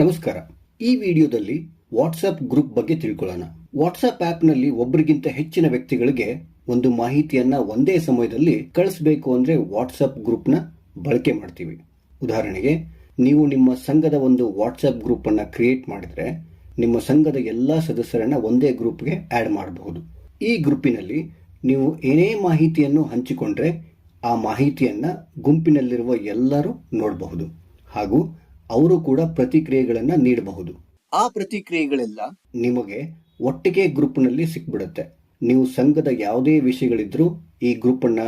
ನಮಸ್ಕಾರ. ಈ ವಿಡಿಯೋದಲ್ಲಿ ವಾಟ್ಸ್ಆಪ್ ಗ್ರೂಪ್ ಬಗ್ಗೆ ತಿಳ್ಕೊಳ್ಳೋಣ. ವಾಟ್ಸ್ಆಪ್ ಆ್ಯಪ್ನಲ್ಲಿ ಒಬ್ಬರಿಗಿಂತ ಹೆಚ್ಚಿನ ವ್ಯಕ್ತಿಗಳಿಗೆ ಒಂದು ಮಾಹಿತಿಯನ್ನ ಒಂದೇ ಸಮಯದಲ್ಲಿ ಕಳಿಸಬೇಕು ಅಂದ್ರೆ ವಾಟ್ಸಪ್ ಗ್ರೂಪ್ನ ಬಳಕೆ ಮಾಡ್ತೀವಿ. ಉದಾಹರಣೆಗೆ, ನೀವು ನಿಮ್ಮ ಸಂಘದ ಒಂದು ವಾಟ್ಸ್ಆಪ್ ಗ್ರೂಪ್ ಅನ್ನ ಕ್ರಿಯೇಟ್ ಮಾಡಿದ್ರೆ ನಿಮ್ಮ ಸಂಘದ ಎಲ್ಲಾ ಸದಸ್ಯರನ್ನ ಒಂದೇ ಗ್ರೂಪ್ಗೆ ಆಡ್ ಮಾಡಬಹುದು. ಈ ಗ್ರೂಪಿನಲ್ಲಿ ನೀವು ಏನೇ ಮಾಹಿತಿಯನ್ನು ಹಂಚಿಕೊಂಡ್ರೆ ಆ ಮಾಹಿತಿಯನ್ನ ಗುಂಪಿನಲ್ಲಿರುವ ಎಲ್ಲರೂ ನೋಡಬಹುದು. ಹಾಗೂ ಅವರು ಕೂಡ ಪ್ರತಿಕ್ರಿಯೆಗಳನ್ನ ನೀಡಬಹುದು. ಆ ಪ್ರತಿಕ್ರಿಯೆಗಳೆಲ್ಲ ನಿಮಗೆ ಒಟ್ಟಿಗೆ ಗ್ರೂಪ್ನಲ್ಲಿ ಸಿಕ್ಬಿಡುತ್ತೆ. ನೀವು ಸಂಘದ ಯಾವುದೇ ವಿಷಯಗಳಿದ್ರೂ ಈ ಗ್ರೂಪ್ ಅನ್ನ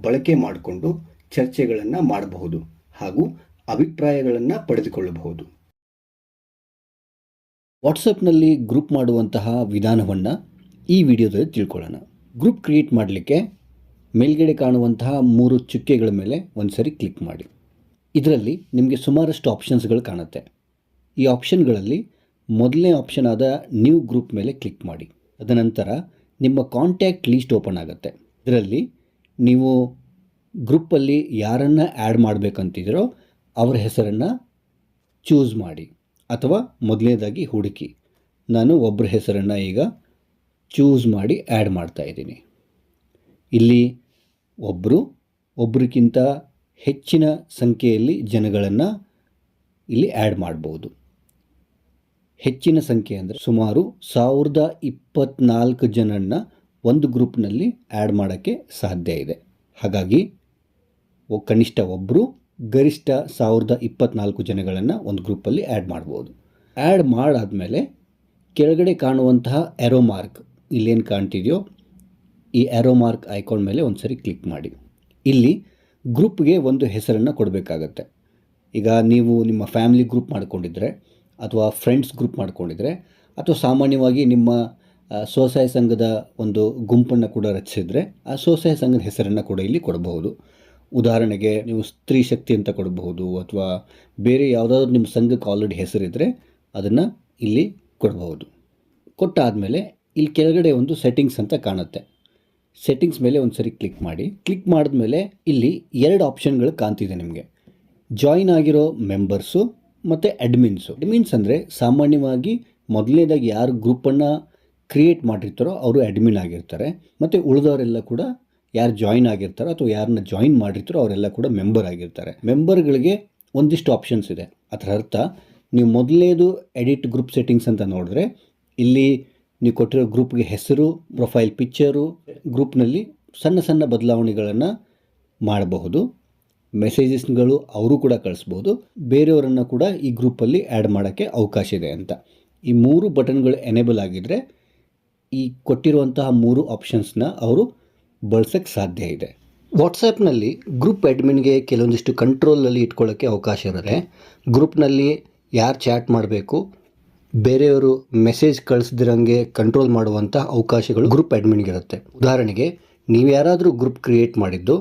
ಬಳಕೆ ಮಾಡಿಕೊಂಡು ಚರ್ಚೆಗಳನ್ನ ಮಾಡಬಹುದು ಹಾಗೂ ಅಭಿಪ್ರಾಯಗಳನ್ನ ಪಡೆದುಕೊಳ್ಳಬಹುದು. ವಾಟ್ಸಪ್ನಲ್ಲಿ ಗ್ರೂಪ್ ಮಾಡುವಂತಹ ವಿಧಾನವನ್ನು ಈ ವಿಡಿಯೋದಲ್ಲಿ ತಿಳ್ಕೊಳ್ಳೋಣ. ಗ್ರೂಪ್ ಕ್ರಿಯೇಟ್ ಮಾಡಲಿಕ್ಕೆ ಮೇಲ್ಗಡೆ ಕಾಣುವಂತಹ ಮೂರು ಚುಕ್ಕೆಗಳ ಮೇಲೆ ಒಂದ್ಸರಿ ಕ್ಲಿಕ್ ಮಾಡಿ. ಇದರಲ್ಲಿ ನಿಮಗೆ ಸುಮಾರಷ್ಟು ಆಪ್ಷನ್ಸ್ಗಳು ಕಾಣುತ್ತೆ. ಈ ಆಪ್ಷನ್ಗಳಲ್ಲಿ ಮೊದಲನೇ ಆಪ್ಷನ್ ಆದ ನ್ಯೂ ಗ್ರೂಪ್ ಮೇಲೆ ಕ್ಲಿಕ್ ಮಾಡಿ. ಅದನಂತರ ನಿಮ್ಮ ಕಾಂಟ್ಯಾಕ್ಟ್ ಲೀಸ್ಟ್ ಓಪನ್ ಆಗುತ್ತೆ. ಇದರಲ್ಲಿ ನೀವು ಗ್ರೂಪಲ್ಲಿ ಯಾರನ್ನು ಆ್ಯಡ್ ಮಾಡಬೇಕಂತಿದ್ದೀರೋ ಅವರ ಹೆಸರನ್ನು ಚೂಸ್ ಮಾಡಿ. ಅಥವಾ ಮೊದಲನೇದಾಗಿ ಹುಡುಕಿ. ನಾನು ಒಬ್ಬರ ಹೆಸರನ್ನು ಈಗ ಚೂಸ್ ಮಾಡಿ ಆ್ಯಡ್ ಮಾಡ್ತಾ ಇದ್ದೀನಿ. ಇಲ್ಲಿ ಒಬ್ಬರು ಒಬ್ರಿಗಿಂತ ಹೆಚ್ಚಿನ ಸಂಖ್ಯೆಯಲ್ಲಿ ಜನಗಳನ್ನು ಇಲ್ಲಿ ಆ್ಯಡ್ ಮಾಡ್ಬೋದು. ಹೆಚ್ಚಿನ ಸಂಖ್ಯೆ ಅಂದರೆ ಸುಮಾರು ಸಾವಿರದ ಇಪ್ಪತ್ನಾಲ್ಕು ಜನರನ್ನ ಒಂದು ಗ್ರೂಪ್ನಲ್ಲಿ ಆ್ಯಡ್ ಮಾಡೋಕ್ಕೆ ಸಾಧ್ಯ ಇದೆ. ಹಾಗಾಗಿ ಕನಿಷ್ಠ ಒಬ್ಬರು ಗರಿಷ್ಠ ಸಾವಿರದ ಇಪ್ಪತ್ನಾಲ್ಕು ಜನಗಳನ್ನು ಒಂದು ಗ್ರೂಪಲ್ಲಿ ಆ್ಯಡ್ ಮಾಡ್ಬೋದು. ಆ್ಯಡ್ ಮಾಡಾದಮೇಲೆ ಕೆಳಗಡೆ ಕಾಣುವಂತಹ ಎರೋ ಮಾರ್ಕ್ ಇಲ್ಲೇನು ಕಾಣ್ತಿದೆಯೋ ಈ ಆ್ಯರೋಮಾರ್ಕ್ ಮಾರ್ಕ್ ಐಕಾನ್ ಮೇಲೆ ಒಂದು ಸರಿ ಕ್ಲಿಕ್ ಮಾಡಿ. ಇಲ್ಲಿ ಗ್ರೂಪ್ಗೆ ಒಂದು ಹೆಸರನ್ನು ಕೊಡಬೇಕಾಗತ್ತೆ. ಈಗ ನೀವು ನಿಮ್ಮ ಫ್ಯಾಮಿಲಿ ಗ್ರೂಪ್ ಮಾಡಿಕೊಂಡಿದ್ರೆ ಅಥವಾ ಫ್ರೆಂಡ್ಸ್ ಗ್ರೂಪ್ ಮಾಡಿಕೊಂಡಿದ್ರೆ ಅಥವಾ ಸಾಮಾನ್ಯವಾಗಿ ನಿಮ್ಮ ಸ್ವಸಹಾಯ ಸಂಘದ ಒಂದು ಗುಂಪನ್ನು ಕೂಡ ರಚಿಸಿದರೆ ಆ ಸ್ವಸಹಾಯ ಸಂಘದ ಹೆಸರನ್ನು ಕೂಡ ಇಲ್ಲಿ ಕೊಡಬಹುದು. ಉದಾಹರಣೆಗೆ ನೀವು ಸ್ತ್ರೀ ಶಕ್ತಿ ಅಂತ ಕೊಡಬಹುದು ಅಥವಾ ಬೇರೆ ಯಾವುದಾದ್ರೂ ನಿಮ್ಮ ಸಂಘಕ್ಕೆ ಆಲ್ರೆಡಿ ಹೆಸರಿದ್ದರೆ ಅದನ್ನು ಇಲ್ಲಿ ಕೊಡಬಹುದು. ಕೊಟ್ಟಾದಮೇಲೆ ಇಲ್ಲಿ ಕೆಳಗಡೆ ಒಂದು ಸೆಟ್ಟಿಂಗ್ಸ್ ಅಂತ ಕಾಣುತ್ತೆ. ಸೆಟ್ಟಿಂಗ್ಸ್ ಮೇಲೆ ಒಂದು ಸರಿ ಕ್ಲಿಕ್ ಮಾಡಿ. ಕ್ಲಿಕ್ ಮಾಡಿದ್ಮೇಲೆ ಇಲ್ಲಿ ಎರಡು ಆಪ್ಷನ್ಗಳು ಕಾಣ್ತಿದೆ ನಿಮಗೆ. ಜಾಯಿನ್ ಆಗಿರೋ ಮೆಂಬರ್ಸು ಮತ್ತು ಅಡ್ಮಿನ್ಸು ಅಡ್ಮಿನ್ಸ್ ಅಂದರೆ ಸಾಮಾನ್ಯವಾಗಿ ಮೊದಲನೇದಾಗಿ ಯಾರು ಗ್ರೂಪನ್ನು ಕ್ರಿಯೇಟ್ ಮಾಡಿರ್ತಾರೋ ಅವರು ಅಡ್ಮಿನ್ ಆಗಿರ್ತಾರೆ. ಮತ್ತು ಉಳಿದವರೆಲ್ಲ ಕೂಡ ಯಾರು ಜಾಯಿನ್ ಆಗಿರ್ತಾರೋ ಅಥವಾ ಯಾರನ್ನ ಜಾಯಿನ್ ಮಾಡಿರ್ತಾರೋ ಅವರೆಲ್ಲ ಕೂಡ ಮೆಂಬರ್ ಆಗಿರ್ತಾರೆ. ಮೆಂಬರ್ಗಳಿಗೆ ಒಂದಿಷ್ಟು ಆಪ್ಷನ್ಸ್ ಇದೆ. ಅದರ ಅರ್ಥ, ನೀವು ಮೊದಲೇದು ಎಡಿಟ್ ಗ್ರೂಪ್ ಸೆಟ್ಟಿಂಗ್ಸ್ ಅಂತ ನೋಡಿದ್ರೆ, ಇಲ್ಲಿ ನೀವು ಕೊಟ್ಟಿರೋ ಗ್ರೂಪ್ಗೆ ಹೆಸರು, ಪ್ರೊಫೈಲ್ ಪಿಕ್ಚರು, ಗ್ರೂಪ್ನಲ್ಲಿ ಸಣ್ಣ ಸಣ್ಣ ಬದಲಾವಣೆಗಳನ್ನು ಮಾಡಬಹುದು. ಮೆಸೇಜಸ್ಗಳು ಅವರು ಕೂಡ ಕಳಿಸ್ಬೋದು. ಬೇರೆಯವರನ್ನು ಕೂಡ ಈ ಗ್ರೂಪಲ್ಲಿ ಆ್ಯಡ್ ಮಾಡೋಕ್ಕೆ ಅವಕಾಶ ಇದೆ ಅಂತ. ಈ ಮೂರು ಬಟನ್ಗಳು ಎನೇಬಲ್ ಆಗಿದ್ದರೆ ಈ ಕೊಟ್ಟಿರುವಂತಹ ಮೂರು ಆಪ್ಷನ್ಸ್ನ ಅವರು ಬಳಸೋಕ್ಕೆ ಸಾಧ್ಯ ಇದೆ. ವಾಟ್ಸಪ್ನಲ್ಲಿ ಗ್ರೂಪ್ ಅಡ್ಮಿನ್ಗೆ ಕೆಲವೊಂದಿಷ್ಟು ಕಂಟ್ರೋಲಲ್ಲಿ ಇಟ್ಕೊಳ್ಳೋಕ್ಕೆ ಅವಕಾಶ ಇರುತ್ತೆ. ಗ್ರೂಪ್ನಲ್ಲಿ ಯಾರು ಚಾಟ್ ಮಾಡಬೇಕು ಬೇರೆಯವರು ಮೆಸೇಜ್ ಕಳಿಸ್ದಿರಂಗೆ ಕಂಟ್ರೋಲ್ ಮಾಡುವಂಥ ಅವಕಾಶಗಳು ಗ್ರೂಪ್ ಅಡ್ಮಿನ್ಗಿರುತ್ತೆ ಉದಾಹರಣೆಗೆ, ನೀವು ಯಾರಾದರೂ ಗ್ರೂಪ್ ಕ್ರಿಯೇಟ್ ಮಾಡಿದ್ದು,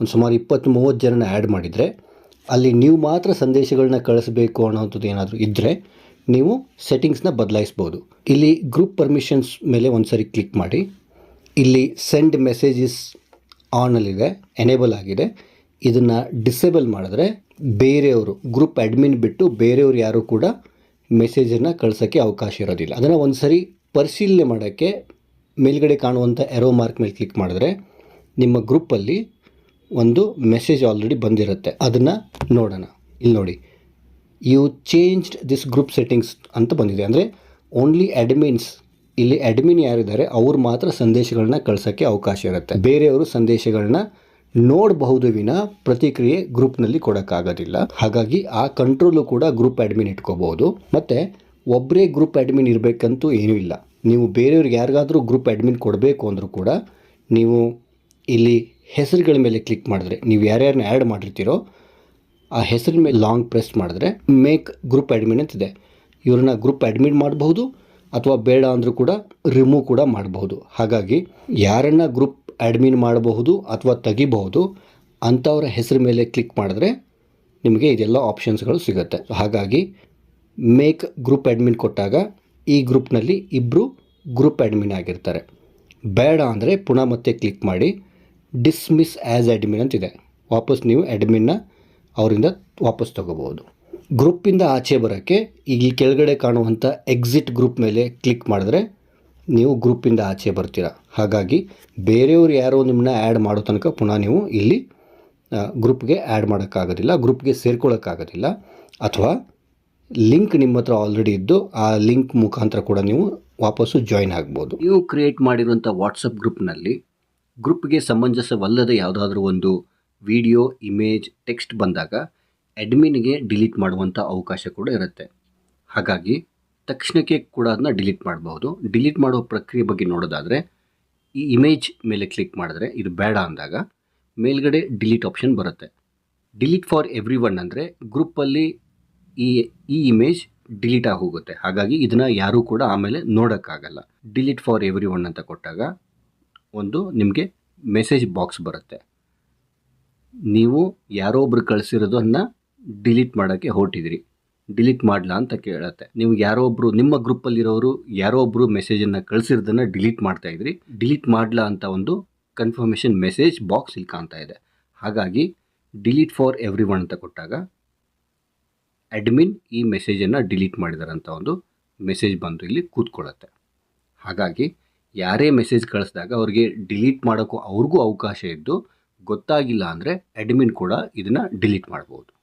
ಒಂದು ಸುಮಾರು ಇಪ್ಪತ್ತು ಮೂವತ್ತು ಜನನ ಆ್ಯಡ್ ಮಾಡಿದರೆ, ಅಲ್ಲಿ ನೀವು ಮಾತ್ರ ಸಂದೇಶಗಳನ್ನ ಕಳಿಸಬೇಕು ಅನ್ನೋಂಥದ್ದು ಏನಾದರೂ ಇದ್ದರೆ ನೀವು ಸೆಟ್ಟಿಂಗ್ಸ್ನ ಬದಲಾಯಿಸ್ಬೋದು. ಇಲ್ಲಿ ಗ್ರೂಪ್ ಪರ್ಮಿಷನ್ಸ್ ಮೇಲೆ ಒಂದು ಸರಿ ಕ್ಲಿಕ್ ಮಾಡಿ. ಇಲ್ಲಿ ಸೆಂಡ್ ಮೆಸೇಜಸ್ ಆನಲ್ಲಿದೆ ಎನೇಬಲ್ ಆಗಿದೆ. ಇದನ್ನು ಡಿಸೇಬಲ್ ಮಾಡಿದ್ರೆ, ಬೇರೆಯವರು ಗ್ರೂಪ್ ಅಡ್ಮಿನ್ ಬಿಟ್ಟು ಬೇರೆಯವರು ಯಾರು ಕೂಡ ಮೆಸೇಜನ್ನು ಕಳ್ಸೋಕ್ಕೆ ಅವಕಾಶ ಇರೋದಿಲ್ಲ. ಅದನ್ನು ಒಂದು ಸರಿ ಪರಿಶೀಲನೆ ಮಾಡೋಕ್ಕೆ ಮೇಲ್ಗಡೆ ಕಾಣುವಂಥ ಎರೋ ಮಾರ್ಕ್ ಮೇಲೆ ಕ್ಲಿಕ್ ಮಾಡಿದ್ರೆ ನಿಮ್ಮ ಗ್ರೂಪಲ್ಲಿ ಒಂದು ಮೆಸೇಜ್ ಆಲ್ರೆಡಿ ಬಂದಿರುತ್ತೆ. ಅದನ್ನು ನೋಡೋಣ. ಇಲ್ಲಿ ನೋಡಿ. You changed this group settings ಅಂತ ಬಂದಿದೆ. ಅಂದರೆ ಓನ್ಲಿ ಅಡ್ಮಿನ್ಸ್ ಇಲ್ಲಿ ಅಡ್ಮಿನ್ ಯಾರಿದ್ದಾರೆ, ಅವ್ರು ಮಾತ್ರ ಸಂದೇಶಗಳನ್ನ ಕಳ್ಸೋಕ್ಕೆ ಅವಕಾಶ ಇರುತ್ತೆ. ಬೇರೆಯವರು ಸಂದೇಶಗಳನ್ನ ನೋಡಬಹುದು ವಿನ ಪ್ರತಿಕ್ರಿಯೆ ಗ್ರೂಪ್ನಲ್ಲಿ ಕೊಡೋಕ್ಕಾಗೋದಿಲ್ಲ. ಹಾಗಾಗಿ ಆ ಕಂಟ್ರೋಲು ಕೂಡ ಗ್ರೂಪ್ ಅಡ್ಮಿನ್ ಇಟ್ಕೋಬಹುದು. ಮತ್ತು ಒಬ್ಬರೇ ಗ್ರೂಪ್ ಅಡ್ಮಿನ್ ಇರಬೇಕಂತೂ ಏನೂ ಇಲ್ಲ. ನೀವು ಬೇರೆಯವ್ರಿಗೆ ಯಾರಿಗಾದರೂ ಗ್ರೂಪ್ ಅಡ್ಮಿನ್ ಕೊಡಬೇಕು ಅಂದರೂ ಕೂಡ ನೀವು ಇಲ್ಲಿ ಹೆಸರುಗಳ ಮೇಲೆ ಕ್ಲಿಕ್ ಮಾಡಿದ್ರೆ, ನೀವು ಯಾರ್ಯಾರನ್ನ ಆ್ಯಡ್ ಮಾಡಿರ್ತೀರೋ, ಆ ಹೆಸರಿನ ಮೇಲೆ ಲಾಂಗ್ ಪ್ರೆಸ್ ಮಾಡಿದ್ರೆ ಮೇಕ್ ಗ್ರೂಪ್ ಅಡ್ಮಿನ್ ಅಂತಿದೆ. ಇವ್ರನ್ನ ಗ್ರೂಪ್ ಅಡ್ಮಿಟ್ ಮಾಡಬಹುದು, ಅಥವಾ ಬೇಡ ಅಂದರೂ ಕೂಡ ರಿಮೂವ್ ಕೂಡ ಮಾಡಬಹುದು. ಹಾಗಾಗಿ ಯಾರನ್ನ ಗ್ರೂಪ್ ಅಡ್ಮಿನ್ ಮಾಡಬಹುದು ಅಥವಾ ತೆಗಿಬಹುದು, ಅಂಥವ್ರ ಹೆಸರು ಮೇಲೆ ಕ್ಲಿಕ್ ಮಾಡಿದ್ರೆ ನಿಮಗೆ ಇದೆಲ್ಲ ಆಪ್ಷನ್ಸ್ಗಳು ಸಿಗುತ್ತೆ. ಹಾಗಾಗಿ ಮೇಕ್ ಗ್ರೂಪ್ ಅಡ್ಮಿನ್ ಕೊಟ್ಟಾಗ ಈ ಗ್ರೂಪ್ನಲ್ಲಿ ಇಬ್ಬರು ಗ್ರೂಪ್ ಅಡ್ಮಿನ್ ಆಗಿರ್ತಾರೆ. ಬೇಡ ಅಂದರೆ ಪುನಃ ಮತ್ತೆ ಕ್ಲಿಕ್ ಮಾಡಿ ಡಿಸ್ಮಿಸ್ ಆ್ಯಸ್ ಅಡ್ಮಿನ್ ಅಂತಿದೆ. ವಾಪಸ್ ನೀವು ಅಡ್ಮಿನ್ನ ಅವರಿಂದ ವಾಪಸ್ ತೊಗೋಬೋದು ಗ್ರೂಪಿಂದ ಆಚೆ ಬರೋಕ್ಕೆ ಈಗ ಕೆಳಗಡೆ ಕಾಣುವಂಥ ಎಕ್ಸಿಟ್ ಗ್ರೂಪ್ ಮೇಲೆ ಕ್ಲಿಕ್ ಮಾಡಿದ್ರೆ ನೀವು ಗ್ರೂಪಿಂದ ಆಚೆ ಬರ್ತೀರ. ಹಾಗಾಗಿ ಬೇರೆಯವರು ಯಾರೋ ನಿಮ್ಮನ್ನ ಆ್ಯಡ್ ಮಾಡೋ ತನಕ ಪುನಃ ನೀವು ಇಲ್ಲಿ ಗ್ರೂಪ್ಗೆ ಆ್ಯಡ್ ಮಾಡೋಕ್ಕಾಗೋದಿಲ್ಲ ಗ್ರೂಪ್ಗೆ ಸೇರ್ಕೊಳ್ಳೋಕ್ಕಾಗೋದಿಲ್ಲ. ಅಥವಾ ಲಿಂಕ್ ನಿಮ್ಮ ಹತ್ರ ಆಲ್ರೆಡಿ ಇದ್ದು, ಆ ಲಿಂಕ್ ಮುಖಾಂತರ ಕೂಡ ನೀವು ವಾಪಸ್ಸು ಜಾಯಿನ್ ಆಗ್ಬೋದು. ನೀವು ಕ್ರಿಯೇಟ್ ಮಾಡಿರುವಂಥ ವಾಟ್ಸಪ್ ಗ್ರೂಪ್ನಲ್ಲಿ ಗ್ರೂಪ್ಗೆ ಸಮಂಜಸವಲ್ಲದ ಯಾವುದಾದ್ರೂ ಒಂದು ವಿಡಿಯೋ ಇಮೇಜ್ ಟೆಕ್ಸ್ಟ್ ಬಂದಾಗ ಅಡ್ಮಿನ್ಗೆ ಡಿಲೀಟ್ ಮಾಡುವಂಥ ಅವಕಾಶ ಕೂಡ ಇರುತ್ತೆ. ಹಾಗಾಗಿ ತಕ್ಷಣಕ್ಕೆ ಕೂಡ ಅದನ್ನ ಡಿಲೀಟ್ ಮಾಡಬಹುದು ಡಿಲೀಟ್ ಮಾಡೋ ಪ್ರಕ್ರಿಯೆ ಬಗ್ಗೆ ನೋಡೋದಾದರೆ ಈ ಇಮೇಜ್ ಮೇಲೆ ಕ್ಲಿಕ್ ಮಾಡಿದ್ರೆ ಇದು ಬೇಡ ಅಂದಾಗ ಮೇಲ್ಗಡೆ ಡಿಲೀಟ್ ಆಪ್ಷನ್ ಬರುತ್ತೆ. ಡಿಲೀಟ್ ಫಾರ್ ಎವ್ರಿ ಒನ್ ಅಂದರೆ ಗ್ರೂಪಲ್ಲಿ ಈ ಈ ಇಮೇಜ್ ಡಿಲೀಟ್ ಆಗಿ ಹೋಗುತ್ತೆ ಹಾಗಾಗಿ ಇದನ್ನು ಯಾರೂ ಕೂಡ ಆಮೇಲೆ ನೋಡೋಕ್ಕಾಗಲ್ಲ. ಡಿಲೀಟ್ ಫಾರ್ ಎವ್ರಿ ಒನ್ ಅಂತ ಕೊಟ್ಟಾಗ ಒಂದು ನಿಮಗೆ ಮೆಸೇಜ್ ಬಾಕ್ಸ್ ಬರುತ್ತೆ. ನೀವು ಯಾರೋ ಒಬ್ರು ಕಳಿಸಿರೋದನ್ನ ಡಿಲೀಟ್ ಮಾಡೋಕ್ಕೆ ಹೊರಟಿದ್ರಿ. ಡಿಲೀಟ್ ಮಾಡಲಾ ಅಂತ ಕೇಳುತ್ತೆ. ನೀವು ಯಾರೋ ಒಬ್ರು, ನಿಮ್ಮ ಗ್ರೂಪಲ್ಲಿರೋರು ಯಾರೋ ಒಬ್ರು ಮೆಸೇಜನ್ನು ಕಳಿಸಿರೋದನ್ನ ಡಿಲೀಟ್ ಮಾಡ್ತಾ ಇದ್ರಿ. ಡಿಲೀಟ್ ಮಾಡಲಾ ಅಂತ ಒಂದು ಕನ್ಫರ್ಮೇಷನ್ ಮೆಸೇಜ್ ಬಾಕ್ಸ್ ಇಲ್ಲಿ ಕಾಣ್ತಾ ಇದೆ. ಹಾಗಾಗಿ ಡಿಲೀಟ್ ಫಾರ್ ಎವ್ರಿ ಅಂತ ಕೊಟ್ಟಾಗ ಅಡ್ಮಿನ್ ಈ ಮೆಸೇಜನ್ನು ಡಿಲೀಟ್ ಮಾಡಿದಾರಂತ ಒಂದು ಮೆಸೇಜ್ ಬಂದು ಇಲ್ಲಿ ಕೂತ್ಕೊಳ್ಳುತ್ತೆ. ಹಾಗಾಗಿ ಯಾರೇ ಮೆಸೇಜ್ ಕಳಿಸಿದಾಗ ಅವ್ರಿಗೆ ಡಿಲೀಟ್ ಮಾಡೋಕ್ಕೂ ಅವ್ರಿಗೂ ಅವಕಾಶ ಇದ್ದು ಗೊತ್ತಾಗಿಲ್ಲ ಅಂದರೆ ಅಡ್ಮಿನ್ ಕೂಡ ಇದನ್ನು ಡಿಲೀಟ್ ಮಾಡ್ಬೋದು.